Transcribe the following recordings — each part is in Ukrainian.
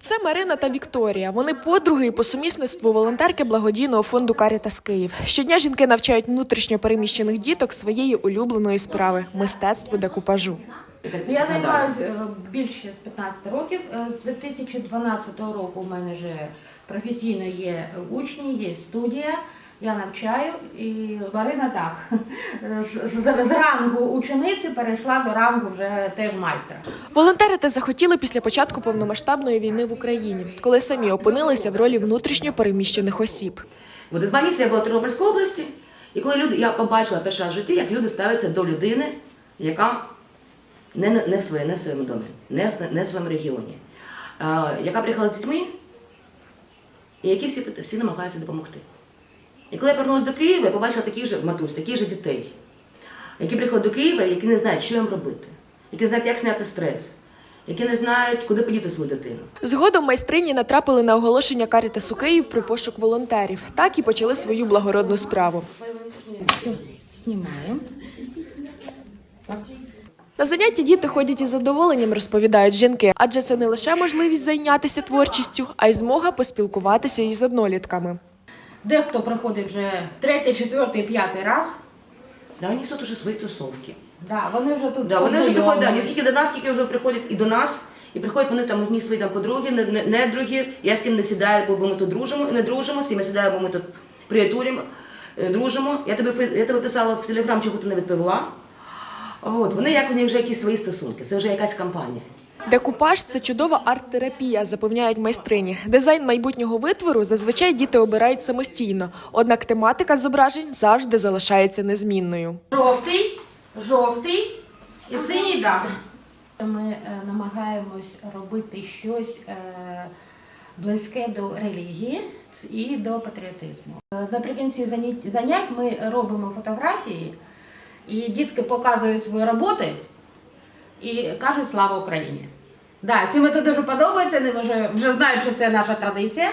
Це Марина та Вікторія. Вони подруги і по сумісництву волонтерки благодійного фонду Карітас Київ. Щодня жінки навчають внутрішньо переміщених діток своєї улюбленої справи мистецтву декупажу. Я займаюся більше 15 років. Е, З 2012 року у мене вже професійно є учні, є студія. Я навчаю і Марина так з, з, з рангу учениці перейшла до рангу вже теж майстра. Волонтерити захотіли після початку повномасштабної війни в Україні, коли самі опинилися в ролі внутрішньо переміщених осіб. От два місяці я була в Тернопільській області, і коли люди, я побачила перший раз в житті, як люди ставляться до людини, яка не, не, не, в, своє, не в своєму домі, не, в- не в своєму регіоні, а, яка приїхала з дітьми, і які всі, всі намагаються допомогти. І коли я повернулася до Києва, я побачила таких же матусь, таких же дітей, які приходять до Києва, які не знають, що їм робити, які не знають, як зняти стрес, які не знають, куди подіти свою дитину. Згодом майстрині натрапили на оголошення Карітасу Київ про пошук волонтерів. Так і почали свою благородну справу. Знімаємо. На заняття діти ходять із задоволенням, розповідають жінки, адже це не лише можливість зайнятися творчістю, а й змога поспілкуватися із однолітками. Дехто приходить вже третій, четвертий, п'ятий раз. Да, вони несуть уже свої тусовки. Да, вони вже тут Да, вони вже приходять, да, не скільки до нас, скільки вже приходять і до нас. І приходять вони там одні свої там подруги, не, не, не другі. Я з тим не сідаю, бо ми тут дружимо, і не дружимо, з тим я сідаю, бо ми тут приятелюємо, е, дружимо. Я тебе, я тебе писала в телеграм, чого ти не відповіла. От, вони як у них вже якісь свої стосунки, це вже якась кампанія. Декупаж це чудова арт-терапія, запевняють майстрині. Дизайн майбутнього витвору зазвичай діти обирають самостійно, однак тематика зображень завжди залишається незмінною. Жовтий, жовтий і синій дах. Ми е, намагаємось робити щось е, близьке до релігії і до патріотизму. Е, Наприкінці занять- занять ми робимо фотографії, і дітки показують свої роботи і кажуть слава Україні. Да, ці методи дуже подобаються, вони вже, вже знають, що це наша традиція,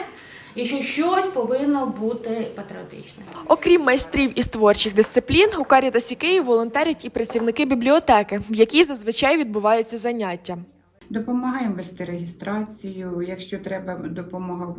і що щось повинно бути патріотичне. Окрім майстрів із творчих дисциплін, у Карітасі Київ волонтерять і працівники бібліотеки, в якій зазвичай відбуваються заняття. Допомагаємо вести реєстрацію, якщо треба допомога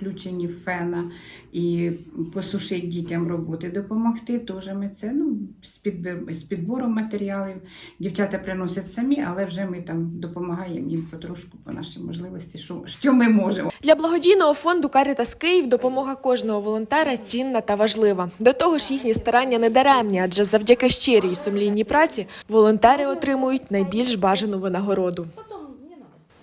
в фена і посушити дітям роботи, допомогти. Теж ми це ну, з, підби- з підбором матеріалів. Дівчата приносять самі, але вже ми там допомагаємо їм потрошку по нашій можливості, що, що ми можемо. Для благодійного фонду Карітас Київ допомога кожного волонтера цінна та важлива. До того ж, їхні старання не даремні, адже завдяки щирій сумлінній праці волонтери отримують найбільш бажану винагороду.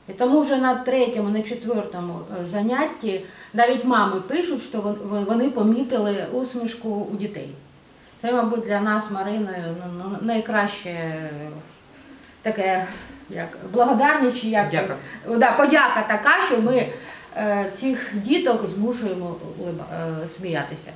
І тому вже на третьому, на четвертому е, занятті навіть мами пишуть, що вон- вон- вони помітили усмішку у дітей. Це, мабуть, для нас Мариною ну, ну, найкраще е, таке як благодарність чи як. Да, подяка така, що ми е, цих діток змушуємо е, сміятися.